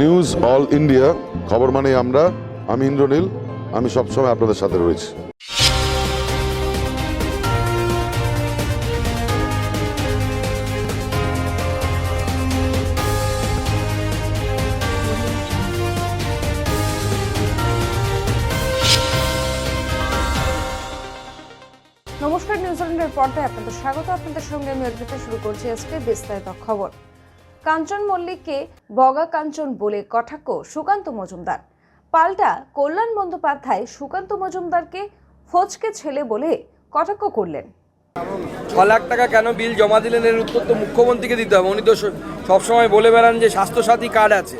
News all India, খবর মানে আমরা। আমি ইন্দ্রনীল, আমি সবসময় আপনাদের সাথে রয়েছি। নমস্কার নিউজিল্যান্ডের পর্দায় আপনাদের স্বাগত। আপনাদের সঙ্গে আমি শুরু করছি আজকে বিস্তারিত খবর। কাঞ্চন মল্লিককে বগা কাঞ্চন বলে কটাক্ষ সুকান্ত মজুমদার। পাল্টা কল্যাণ বন্দ্যোপাধ্যায় সুকান্ত মজুমদারকে ফচকে ছেলে বলে কটাক্ষ করলেন। ছ লাখ টাকা কেন বিল জমা দিলেন এর উত্তর তো মুখ্যমন্ত্রীকে দিতে হবে। উনি তো সবসময় বলে বেড়ান যে স্বাস্থ্যসাথী কার্ড আছে।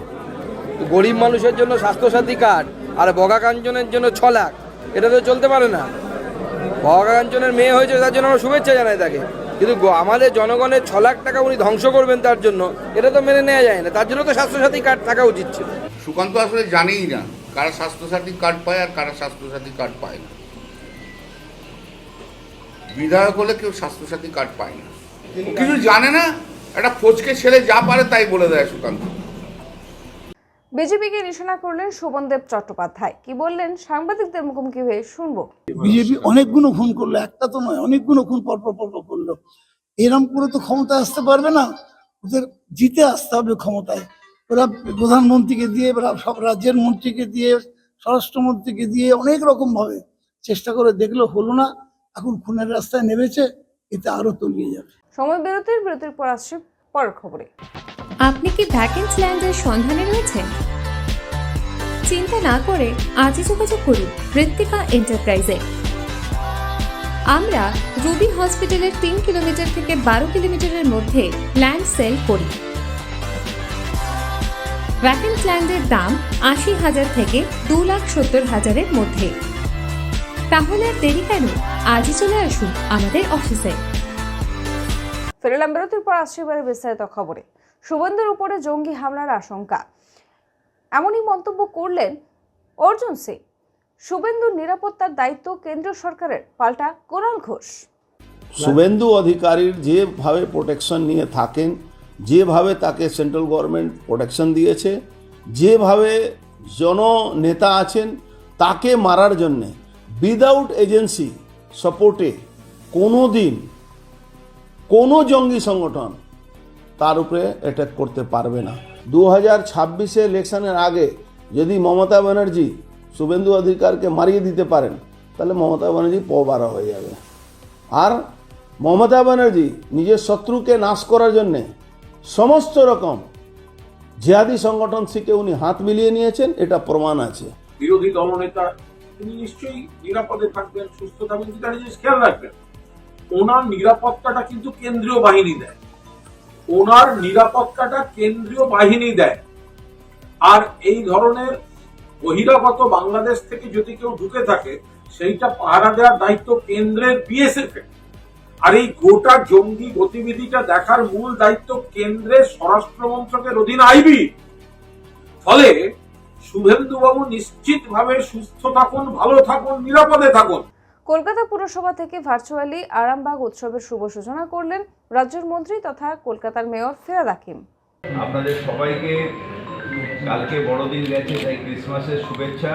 গরিব মানুষের জন্য স্বাস্থ্যসাথী কার্ড আর বগা কাঞ্চনের জন্য ছ লাখ। এটা তো চলতে পারে না। বগা কাঞ্চনের মেয়ে হয়েছে, তার জন্য আমরা শুভেচ্ছা জানাই তাকে। কিন্তু আমাদের জনগণের ছ লাখ টাকা উনি ধ্বংস করবেন তার জন্য, এটা তো মেনে নেওয়া যায় না। তার জন্য তো স্বাস্থ্যসাথী কার্ড থাকা উচিত ছিল। সুকান্ত আসলে জানেই না কারা স্বাস্থ্যসাথী কার্ড পায় আর কারা স্বাস্থ্যসাথী কার্ড পায় না। বিধায়ক হলে কেউ স্বাস্থ্যসাথী কার্ড পায় না। কিছু জানে না? একটা ফচকে ছেলে যা পারে তাই বলে দেয় সুকান্ত। বিজেপিকে নিশানা করলেন শোভনদেব চট্টোপাধ্যায়। কি বললেন? সাংবাদিকদের মুখোমুখি হয়ে শুনব। বিজেপি অনেকগুলো খুন করল একটা তো নয় অনেকগুলো খুন পরপর পরপর করল। এরম করে তো ক্ষমতায় আসতে পারবে না। ওদের জিতে আসতে হবে ক্ষমতায়। ওরা প্রধানমন্ত্রীকে দিয়ে ওরা সব রাজ্যের মন্ত্রীকে দিয়ে স্বরাষ্ট্রমন্ত্রীকে দিয়ে অনেক রকম ভাবে চেষ্টা করে দেখল হলো না এখন খুনের রাস্তায় নেমেছে এতে আরও তলিয়ে যাবে। সময় বিরতির বিরতির পর আসছে পরের খবরে। আপনি কি ভ্যাকেন্স ল্যান্ডের সন্ধানে রয়েছেন? চিন্তা না করে আজই যোগাযোগ করুন ঋত্বিকা এন্টারপ্রাইজে আমরা রুবি হসপিটালের তিন কিলোমিটার থেকে বারো কিলোমিটারের মধ্যে ল্যান্ড সেল করি। ভ্যাকেন্স ল্যান্ডের দাম আশি হাজার থেকে দু লাখ সত্তর হাজারের মধ্যে। তাহলে আর দেরি কেন? আজই চলে আসুন আমাদের অফিসে ফেরলাম বিরতির পর আসছে এবারে বিস্তারিত খবরে। শুভেন্দুর উপরে জঙ্গি হামলার আশঙ্কা। এমনই মন্তব্য করলেন অর্জুন সিং। শুভেন্দুর নিরাপত্তার দায়িত্ব কেন্দ্রীয় সরকারের, পাল্টা কোরাল ঘোষ। শুভেন্দু অধিকারীর যেভাবে প্রোটেকশন নিয়ে থাকেন, যেভাবে তাকে সেন্ট্রাল গভর্নমেন্ট প্রোটেকশন দিয়েছে, যেভাবে জননেতা আছেন, তাকে মারার জন্যে উইদাউট এজেন্সি সাপোর্টে কোনো দিন কোনো জঙ্গি সংগঠন তার উপরে অ্যাটাক করতে পারবে না। দু হাজার ছাব্বিশে ইলেকশনের আগে যদি মমতা ব্যানার্জি শুভেন্দু অধিকারকে মারিয়ে দিতে পারেন, তাহলে মমতা ব্যানার্জি পবারা হয়ে যাবে। আর মমতা ব্যানার্জি নিজের শত্রুকে নাশ করার জন্যে সমস্ত রকম জিহাদি সংগঠন থেকে উনি হাত মিলিয়ে নিয়েছেন, এটা প্রমাণ আছে। বিরোধী দলনেতা, তিনি নিশ্চয়ই নিরাপদে থাকবেন, সুস্থ থাকবেন খেয়াল রাখবেন, ওনার নিরাপত্তাটা কিন্তু কেন্দ্রীয় বাহিনী দেয়। ওনার নিরাপত্তাটা কেন্দ্রীয় বাহিনী দেয়। আর এই ধরনের বহিরাগত বাংলাদেশ থেকে যদি কেউ ঢুকে থাকে, সেইটা পাহারা দেওয়ার দায়িত্ব কেন্দ্রের বিএসএফ আর এই গোটা জঙ্গি গতিবিধিটা দেখার মূল দায়িত্ব কেন্দ্রের স্বরাষ্ট্র মন্ত্রকের অধীন আইবি। ফলে শুভেন্দুবাবু নিশ্চিতভাবে সুস্থ থাকুন, ভালো থাকুন, নিরাপদে থাকুন। কলকাতা পুরসভা থেকে ভার্চুয়ালি আরামবাগ উৎসবের শুভ সূচনা করলেন রাজ্যের মন্ত্রী তথা কলকাতার মেয়র ফেরাদ হাকিম। আপনাদের সবাইকে কালকে বড়দিন গেছে, তাই ক্রিসমাসের শুভেচ্ছা।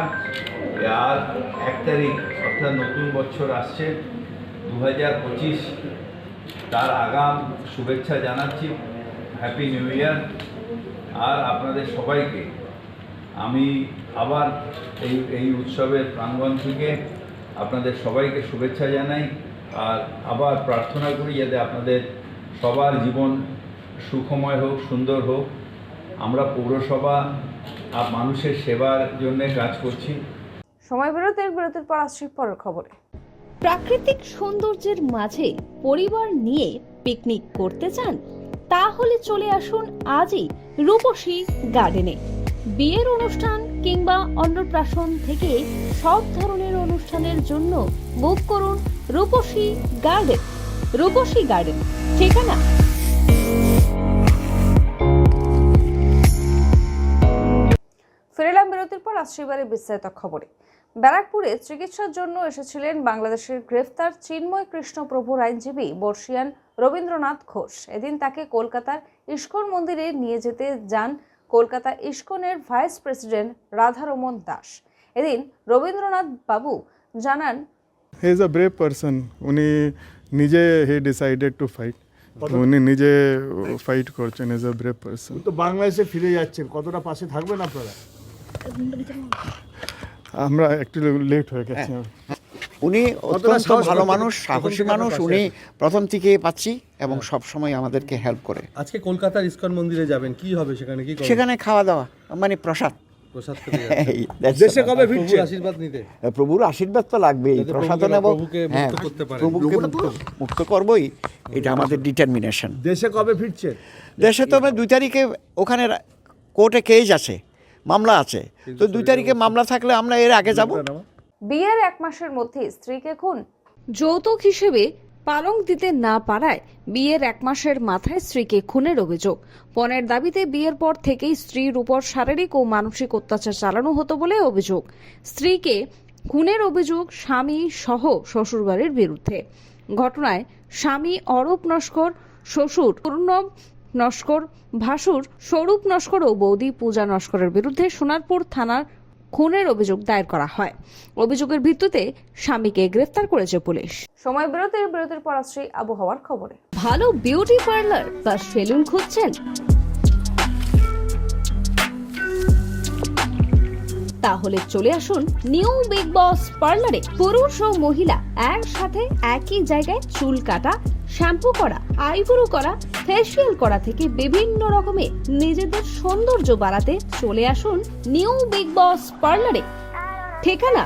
আর এক তারিখ, অর্থাৎ নতুন বছর আসছে দু হাজার পঁচিশ। তার আগাম শুভেচ্ছা জানাচ্ছি। হ্যাপি নিউ ইয়ার আর আপনাদের সবাইকে, আমি আবার এই এই উৎসবের প্রাঙ্গণ থেকে আপনাদের সবাইকে শুভেচ্ছা জানাই। আর আবার প্রার্থনা করি যাতে আপনাদের সবার জীবন সুখময় হোক সুন্দর হোক। আমরা পৌরসভা আর মানুষের সেবার জন্য কাজ করছি। সময় বিরতির বিরতির পর আসছে পরের খবরে। প্রাকৃতিক সৌন্দর্যের মাঝে পরিবার নিয়ে পিকনিক করতে চান? তাহলে চলে আসুন আজই রূপসী গার্ডেনে। বিয়ের অনুষ্ঠান কিংবা অন্নপ্রাশন থেকে সব ধরনের অনুষ্ঠানের জন্য বুক করুন রূপসী গার্ডেন। রূপসী গার্ডেন ঠিকানা? ফিরেলাম বিরতির পর আসছে এবারে বিস্তারিত খবরে। ব্যারাকপুরে চিকিৎসার জন্য এসেছিলেন বাংলাদেশের গ্রেফতার চিন্ময় কৃষ্ণপ্রভুর আইনজীবী বর্ষিয়ান রবীন্দ্রনাথ ঘোষ। এদিন তাকে কলকাতার ইস্কন মন্দিরে নিয়ে যেতে যান কলকাতা ইস্কনের ভাইস প্রেসিডেন্ট রাধারমন দাস। এদিন রবীন্দ্রনাথ বাবু জানান he is a brave person উনি নিজে হি ডিসাইডেড টু ফাইট উনি নিজে ফাইট করছেন এজ আ ব্রেভ পারসন তো বাংলাদেশে ফিরে যাচ্ছেন কতটা পাশে থাকবেন আপনারা? আমরা একটু লেট হয়ে গেছি। উনি কতটা অত্যন্ত ভালো মানুষ সাহসী মানুষ উনি হ্যাঁ। প্রথম থেকে পাচ্ছি এবং সব সময় আমাদেরকে হেল্প করে। আজকে কলকাতার ইসকন মন্দিরে যাবেন কি হবে সেখানে কি সেখানে খাওয়া দাওয়া মানে প্রসাদ। প্রসাদ দেশে কবে ফিরছে? আশীর্বাদ নিতে। প্রভুর আশীর্বাদ তো লাগবেই প্রসাদ নেব প্রভুকে মুক্ত হ্যাঁ করতে পারেন। প্রভুকে মুক্ত- মুক্ত করবই এটা আমাদের ডিটারমিনেশন দেশে কবে ফিরছে? দেশে তো আমরা দুই তারিখে ওখানে কোর্টে কেস আছে মামলা আছে। তো দুই তারিখে মামলা থাকলে আমরা এর আগে যাব। বিয়ের এক মাসের মধ্যে স্ত্রীকে খুন। যৌতুক হিসেবে পালং দিতে না পারায় বিয়ের এক মাসের মাথায় স্ত্রীকে খুনের অভিযোগ। পণের দাবিতে বিয়ের পর থেকেই স্ত্রীর উপর শারীরিক ও মানসিক অত্যাচার চালানো হতো বলে অভিযোগ। স্ত্রীকে খুনের অভিযোগ স্বামী সহ শ্বশুরবাড়ির বিরুদ্ধে। ঘটনায় স্বামী অরূপ নস্কর, শ্বশুর পূর্ণব নস্কর, ভাসুর স্বরূপ নস্কর ও বৌদি পূজা নস্করের বিরুদ্ধে সোনারপুর থানার খুনের অভিযোগ দায়ের করা হয়। অভিযোগের ভিত্তিতে স্বামীকে গ্রেফতার করেছে পুলিশ। সময় বিরতির বিরতির পর আসছি আবহাওয়ার খবরে। ভালো বিউটি পার্লার বা সেলুন খুঁজছেন? তাহলে চলে আসুন নিউ বিগ বস পার্লারে। পুরুষ ও মহিলা একসাথে একই জায়গায় চুল কাটা, শ্যাম্পু করা, আইব্রো করা, ফেসিয়াল করা থেকে বিভিন্ন রকমের নিজেদের সৌন্দর্য বাড়াতে চলে আসুন নিউ বিগ বস পার্লারে। ঠিকানা?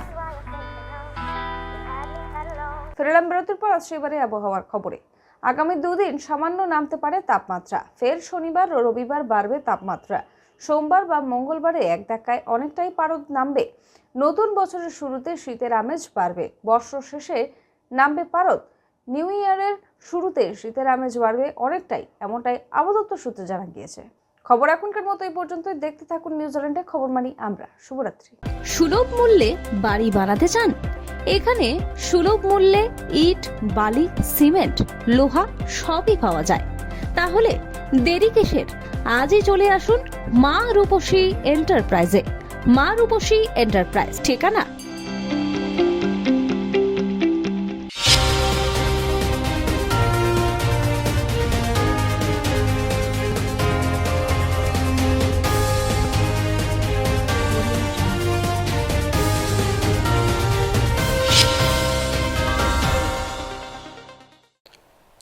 ফিরলাম বিরতির পর আসছি এবারে আবহাওয়ার খবরে। আগামী দুদিন সামান্য নামতে পারে তাপমাত্রা। ফের শনিবার ও রবিবার বাড়বে তাপমাত্রা। সোমবার বা মঙ্গলবারে এক ধাক্কায় অনেকটাই পারদ নামবে। নতুন বছরের শুরুতে শীতের আমেজ বাড়বে। বর্ষ শেষে নামবে পারদ। নিউ ইয়ারের শুরুতে শীতের আমেজ বাড়বে অনেকটাই, এমনটাই আবদত্ত সূত্রে জানা গিয়েছে। খবর এখনকার মতো এই পর্যন্তই। দেখতে থাকুন নিউজিল্যান্ডে খবর মানি আমরা। শুভরাত্রি। সুলভ মূল্যে বাড়ি বানাতে চান? এখানে সুলভ মূল্যে ইট, বালি, সিমেন্ট, লোহা সবই পাওয়া যায়। তাহলে দেরি কিসের? আজই চলে আসুন মা রূপসী এন্টারপ্রাইজে। মা রূপসী এন্টারপ্রাইজ, ঠিকানা?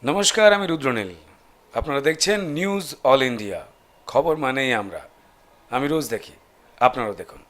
নমস্কার, আমি রুদ্রনীল। আপনারা দেখছেন নিউজ অল ইন্ডিয়া খবর মানেই আমরা। আমি রোজ দেখি আপনারাও দেখুন।